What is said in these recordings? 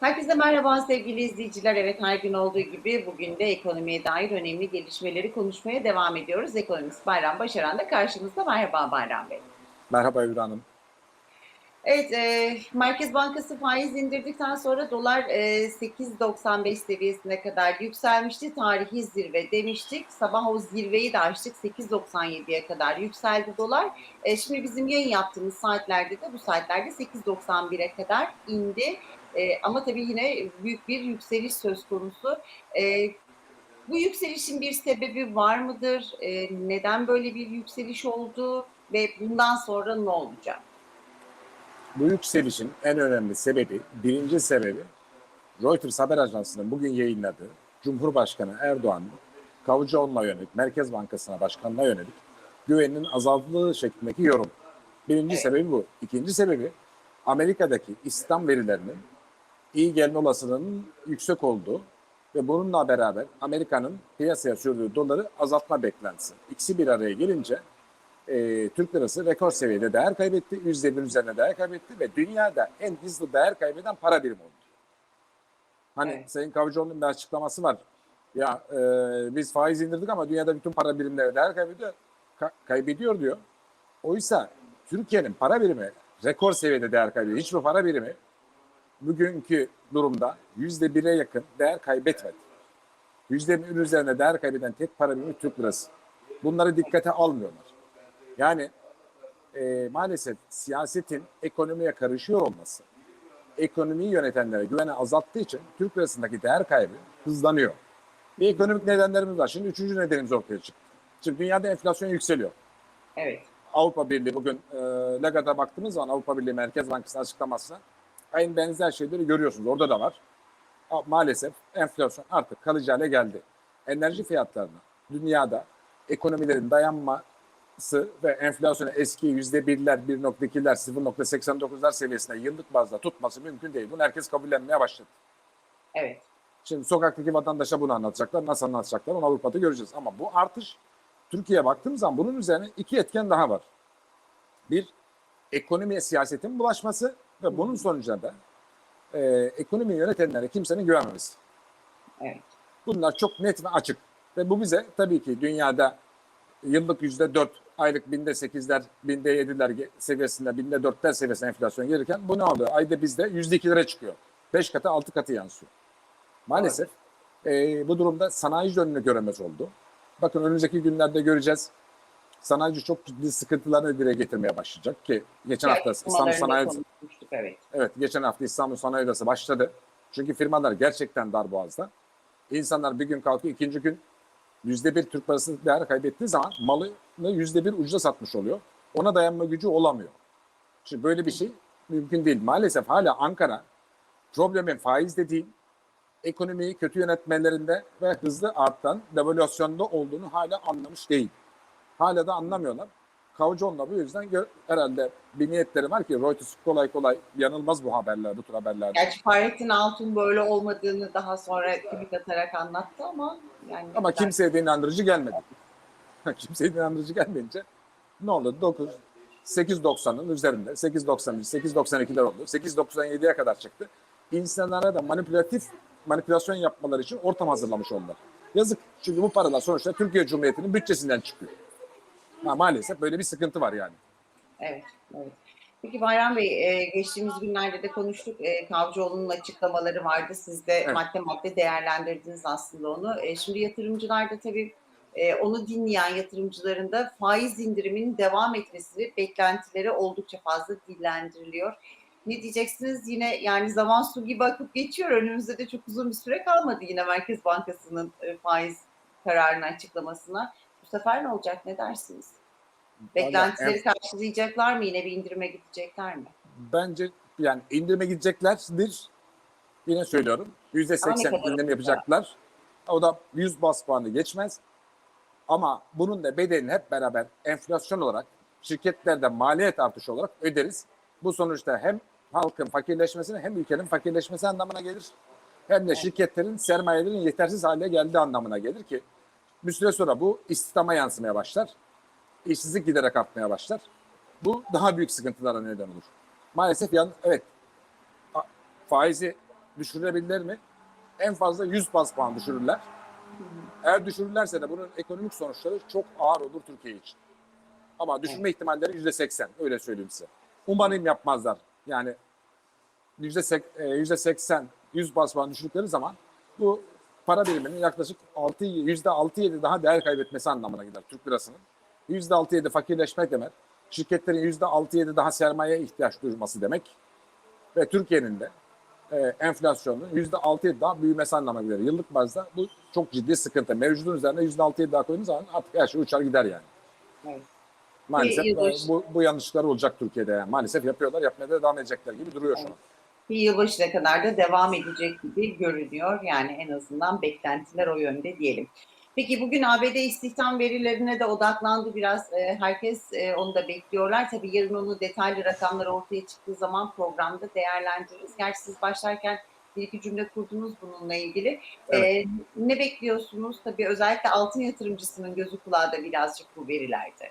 Herkese merhaba sevgili izleyiciler. Evet her gün olduğu gibi bugün de ekonomiye dair önemli gelişmeleri konuşmaya devam ediyoruz. Ekonomist Bayram Başaran da karşımızda. Merhaba Bayram Bey. Merhaba Ümran Hanım. Evet, e, Merkez Bankası faiz indirdikten sonra dolar e, 8.95 seviyesine kadar yükselmişti. Tarihi zirve demiştik. Sabah o zirveyi de açtık. 8.97'ye kadar yükseldi dolar. E, şimdi bizim yayın yaptığımız saatlerde de bu saatlerde 8.91'e kadar indi. E, ama tabii yine büyük bir yükseliş söz konusu. E, bu yükselişin bir sebebi var mıdır? E, neden böyle bir yükseliş oldu? Ve bundan sonra ne olacak? Bu yükselişin en önemli sebebi, birinci sebebi Reuters haber ajansının bugün yayınladığı Cumhurbaşkanı Erdoğan'ın Kavcıoğlu'na yönelik, Merkez Bankası'na, başkanına yönelik güveninin azaldığı şeklindeki yorum. Birinci Evet. sebebi bu. İkinci sebebi Amerika'daki istihdam verilerinin iyi gelme olasılığının yüksek olduğu ve bununla beraber Amerika'nın piyasaya sürdüğü doları azaltma beklentisi. İkisi bir araya gelince e, Türk lirası rekor seviyede değer kaybetti. %1 üzerine değer kaybetti ve dünyada en hızlı değer kaybeden para birimi oldu. Hani Evet. Sayın Kavcıoğlu'nun bir açıklaması var. Ya e, biz faiz indirdik ama dünyada bütün para birimleri değer kaybediyor, ka- kaybediyor diyor. Oysa Türkiye'nin para birimi rekor seviyede değer kaybediyor. Hiçbir para birimi bugünkü durumda yüzde bire yakın değer kaybetmedi. Yüzde bir üzerine değer kaybeden tek para birimi Türk lirası. Bunları dikkate almıyorlar. Yani e, maalesef siyasetin ekonomiye karışıyor olması, ekonomiyi yönetenlere güveni azalttığı için Türk lirasındaki değer kaybı hızlanıyor. Bir ekonomik nedenlerimiz var. Şimdi üçüncü nedenimiz ortaya çıktı. Şimdi dünyada enflasyon yükseliyor. Evet. Avrupa Birliği bugün e, Lagarde'a baktığımız zaman Avrupa Birliği Merkez Bankası'nın açıklamasına aynı benzer şeyleri görüyorsunuz. Orada da var. Ama maalesef enflasyon artık kalıcı hale geldi. Enerji fiyatlarına dünyada ekonomilerin dayanması ve enflasyonu eski %1'ler, 1.2'ler, 0.89'lar seviyesine yıllık bazda tutması mümkün değil. Bunu herkes kabullenmeye başladı. Evet. Şimdi sokaktaki vatandaşa bunu anlatacaklar. Nasıl anlatacaklar onu Avrupa'da göreceğiz. Ama bu artış Türkiye'ye baktığımız zaman bunun üzerine iki etken daha var. Bir, ekonomiye siyasetin bulaşması ve bunun sonucunda da e, ekonomi yönetenlere kimsenin güvenmemesi. Evet. Bunlar çok net ve açık. Ve bu bize tabii ki dünyada yıllık yüzde dört, aylık binde sekizler, binde yediler seviyesinde, binde dörtler seviyesinde enflasyon gelirken bu ne oluyor? Ayda bizde yüzde ikilere çıkıyor. Beş katı, altı katı yansıyor. Maalesef e, bu durumda sanayici önünü göremez oldu. Bakın önümüzdeki günlerde göreceğiz. Sanayici çok ciddi sıkıntılarını dile getirmeye başlayacak ki geçen hafta İstanbul Sanayi Evet. Evet, geçen hafta İstanbul Sanayi Odası başladı. Çünkü firmalar gerçekten dar boğazda. İnsanlar bir gün kalkıyor, ikinci gün yüzde bir Türk parası değer kaybettiği zaman malını yüzde bir ucuza satmış oluyor. Ona dayanma gücü olamıyor. Şimdi böyle bir şey mümkün değil. Maalesef hala Ankara problemin faizde değil, ekonomiyi kötü yönetmelerinde ve hızlı artan devalüasyonda olduğunu hala anlamış değil. Hala da anlamıyorlar. Kavcıoğlu'na bu yüzden herhalde bir niyetleri var ki Reuters kolay kolay yanılmaz bu haberler, bu tür haberlerde. Gerçi Fahrettin Altun böyle olmadığını daha sonra tweet atarak anlattı ama yani Ama kimseye de inandırıcı gelmedi. kimseye de inandırıcı gelmeyince ne oldu? 9, 8.90'ın üzerinde, 8.93, 8.92'ler oldu. 8.97'ye kadar çıktı. İnsanlara da manipülatif manipülasyon yapmaları için ortam hazırlamış oldular. Yazık. Çünkü bu paralar sonuçta Türkiye Cumhuriyeti'nin bütçesinden çıkıyor. Ha, maalesef böyle bir sıkıntı var yani. Evet, evet. Peki Bayram Bey, e, geçtiğimiz günlerde de konuştuk. E, Kavcıoğlu'nun açıklamaları vardı. Siz de Evet. madde madde değerlendirdiniz aslında onu. E, şimdi yatırımcılar da tabii onu dinleyen yatırımcıların da faiz indiriminin devam etmesi beklentileri oldukça fazla dillendiriliyor. Ne diyeceksiniz? Yine yani zaman su gibi akıp geçiyor. Önümüzde de çok uzun bir süre kalmadı yine Merkez Bankası'nın faiz kararını açıklamasına. Bu sefer ne olacak? Ne dersiniz? Beklentileri karşılayacaklar mı? Yine bir indirime gidecekler mi? Bence yani indirime gideceklerdir. Yine söylüyorum. Yüzde seksen indirim yapacaklar. O da 100 bas puanı geçmez. Ama bunun da bedelini hep beraber enflasyon olarak şirketlerde maliyet artışı olarak öderiz. Bu sonuçta hem halkın fakirleşmesine hem ülkenin fakirleşmesi anlamına gelir. Hem de şirketlerin sermayelerin yetersiz hale geldiği anlamına gelir ki bir süre sonra bu istihdama yansımaya başlar. İşsizlik giderek artmaya başlar. Bu daha büyük sıkıntılara neden olur. Maalesef yan, evet faizi düşürebilirler mi? En fazla 100 bas puan düşürürler. Eğer düşürürlerse de bunun ekonomik sonuçları çok ağır olur Türkiye için. Ama düşürme ihtimalleri yüzde seksen. Öyle söyleyeyim size. Umarım yapmazlar. Yani yüzde e, seksen, yüz bas puan düşürdükleri zaman bu para biriminin yaklaşık 6 yüzde altı yedi daha değer kaybetmesi anlamına gider Türk lirasının. Yüzde altı yedi fakirleşmek demek. Şirketlerin yüzde altı yedi daha sermayeye ihtiyaç duyması demek. Ve Türkiye'nin de e, enflasyonun yüzde altı yedi daha büyümesi anlamına gelir. Yıllık bazda bu çok ciddi sıkıntı. Mevcudun üzerine yüzde altı yedi daha koyduğunuz zaman artık her şey uçar gider yani. Evet. Maalesef e, bu, bu yanlışlar olacak Türkiye'de yani. Maalesef yapıyorlar, yapmaya da devam edecekler gibi duruyor şu an. Bir yılbaşına kadar da devam edecek gibi görünüyor. Yani en azından beklentiler o yönde diyelim. Peki bugün ABD istihdam verilerine de odaklandı biraz. E, herkes e, onu da bekliyorlar. Tabii yarın onu detaylı rakamlar ortaya çıktığı zaman programda değerlendiririz. Gerçi siz başlarken bir iki cümle kurdunuz bununla ilgili. E, ne bekliyorsunuz? Tabii özellikle altın yatırımcısının gözü kulağı da birazcık bu verilerde.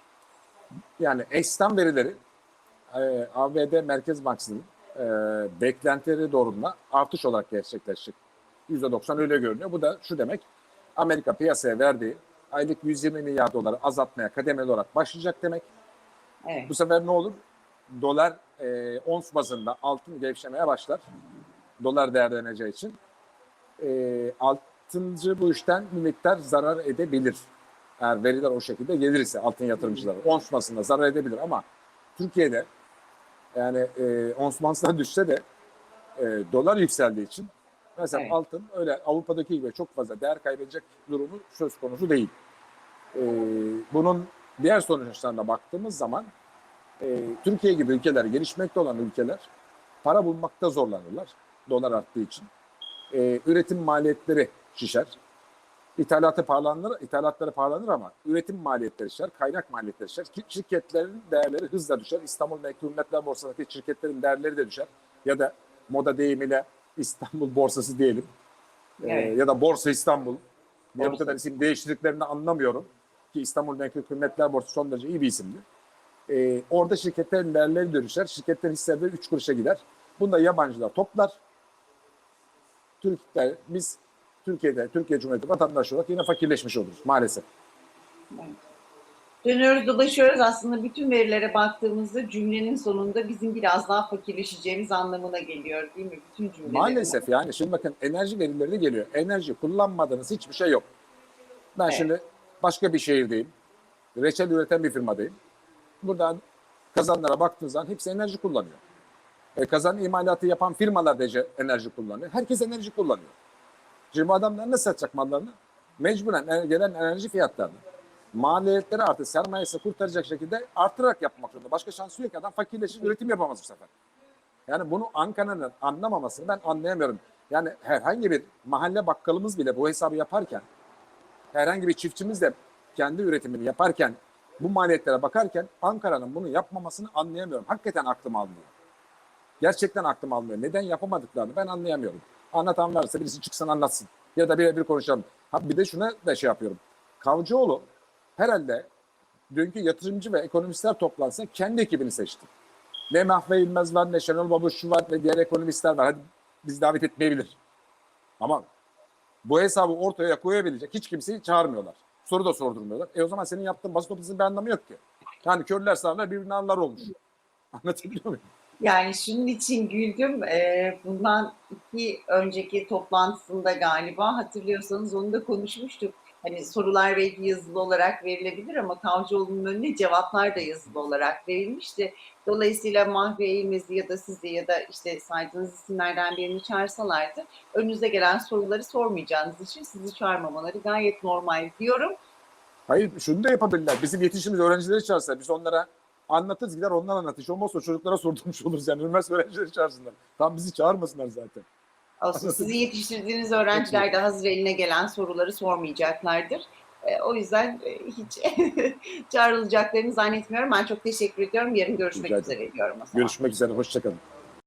Yani eşstem verileri e, ABD Merkez Bankası'nın e, beklentileri doğrultusunda artış olarak gerçekleşecek. %90 öyle görünüyor. Bu da şu demek. Amerika piyasaya verdiği aylık 120 milyar doları azaltmaya kademeli olarak başlayacak demek. Evet. Bu sefer ne olur? Dolar e, ons bazında altın gevşemeye başlar. Dolar değerleneceği için. E, altıncı bu işten bir miktar zarar edebilir. Eğer veriler o şekilde gelirse altın yatırımcıları. Ons bazında zarar edebilir ama Türkiye'de yani e, ons bazında düşse de e, dolar yükseldiği için mesela Evet. altın öyle Avrupa'daki gibi çok fazla değer kaybedecek durumu söz konusu değil. E, bunun diğer sonuçlarına baktığımız zaman e, Türkiye gibi ülkeler, gelişmekte olan ülkeler para bulmakta zorlanırlar dolar arttığı için. E, üretim maliyetleri şişer. İthalatı pahalanır, ithalatları pahalanır ama üretim maliyetleri şişer, kaynak maliyetleri. Ki Şirketlerin değerleri hızla düşer. İstanbul Menkul Kıymetler Borsası'ndaki şirketlerin değerleri de düşer. Ya da moda deyimiyle İstanbul Borsası diyelim. E, Evet. ya da Borsa İstanbul. Niye bu kadar isim değiştirdiklerini anlamıyorum. Ki İstanbul Menkul Kıymetler Borsası son derece iyi bir isimdi. Ee, orada şirketlerin değerleri de düşer. Şirketlerin hisseleri 3 kuruşa gider. Bunu da yabancılar toplar. Türkler, biz Türkiye'de, Türkiye Cumhuriyeti vatandaşı olarak yine fakirleşmiş oluruz maalesef. Dönüyoruz dolaşıyoruz aslında bütün verilere baktığımızda cümlenin sonunda bizim biraz daha fakirleşeceğimiz anlamına geliyor değil mi? Bütün cümleler. Maalesef yani şimdi bakın enerji verileri de geliyor. Enerji kullanmadığınız hiçbir şey yok. Ben Evet. şimdi başka bir şehirdeyim. Reçel üreten bir firmadayım. Buradan kazanlara baktığınız zaman hepsi enerji kullanıyor. E, kazan imalatı yapan firmalar da enerji kullanıyor. Herkes enerji kullanıyor. Şimdi bu adamlar nasıl satacak mallarını? Mecburen gelen enerji fiyatlarını. Maliyetleri artı sermayesi kurtaracak şekilde artırarak yapmak zorunda. Başka şansı yok. Adam fakirleşir, üretim yapamaz bu sefer. Yani bunu Ankara'nın anlamamasını ben anlayamıyorum. Yani herhangi bir mahalle bakkalımız bile bu hesabı yaparken, herhangi bir çiftçimiz de kendi üretimini yaparken, bu maliyetlere bakarken Ankara'nın bunu yapmamasını anlayamıyorum. Hakikaten aklım almıyor. Gerçekten aklım almıyor. Neden yapamadıklarını ben anlayamıyorum. Anlatan varsa birisi çıksın anlatsın. Ya da birebir konuşalım. Ha, bir de şuna da şey yapıyorum. Kavcıoğlu herhalde dünkü yatırımcı ve ekonomistler toplansa kendi ekibini seçti. Ne Mahve İlmez var, ne Şenol Babuşçu var, ne diğer ekonomistler var. Hadi bizi davet etmeyebilir. Ama bu hesabı ortaya koyabilecek hiç kimseyi çağırmıyorlar. Soru da sordurmuyorlar. E o zaman senin yaptığın basın toplantısının bir anlamı yok ki. Yani körler sağırlar birbirine anlar olmuş. Anlatabiliyor muyum? Yani şunun için güldüm. Ee, bundan iki önceki toplantısında galiba hatırlıyorsanız onu da konuşmuştuk. Hani sorular belki yazılı olarak verilebilir ama Kavcıoğlu'nun önüne cevaplar da yazılı olarak verilmişti. Dolayısıyla Mahve Eğilmez'i ya da sizi ya da işte saydığınız isimlerden birini çağırsalardı önünüze gelen soruları sormayacağınız için sizi çağırmamaları gayet normal diyorum. Hayır şunu da yapabilirler. Bizim yetiştiğimiz öğrencileri çağırsa biz onlara anlatırız gider onlar anlatır. Hiç olmazsa çocuklara sordurmuş oluruz yani. Üniversite öğrencileri çağırsınlar. Tam bizi çağırmasınlar zaten. Aslında sizin yetiştirdiğiniz öğrenciler de hazır eline gelen soruları sormayacaklardır. E, o yüzden e, hiç çağrılacaklarını zannetmiyorum. Ben çok teşekkür ediyorum. Yarın görüşmek üzere diyorum. Görüşmek üzere. Hoşçakalın.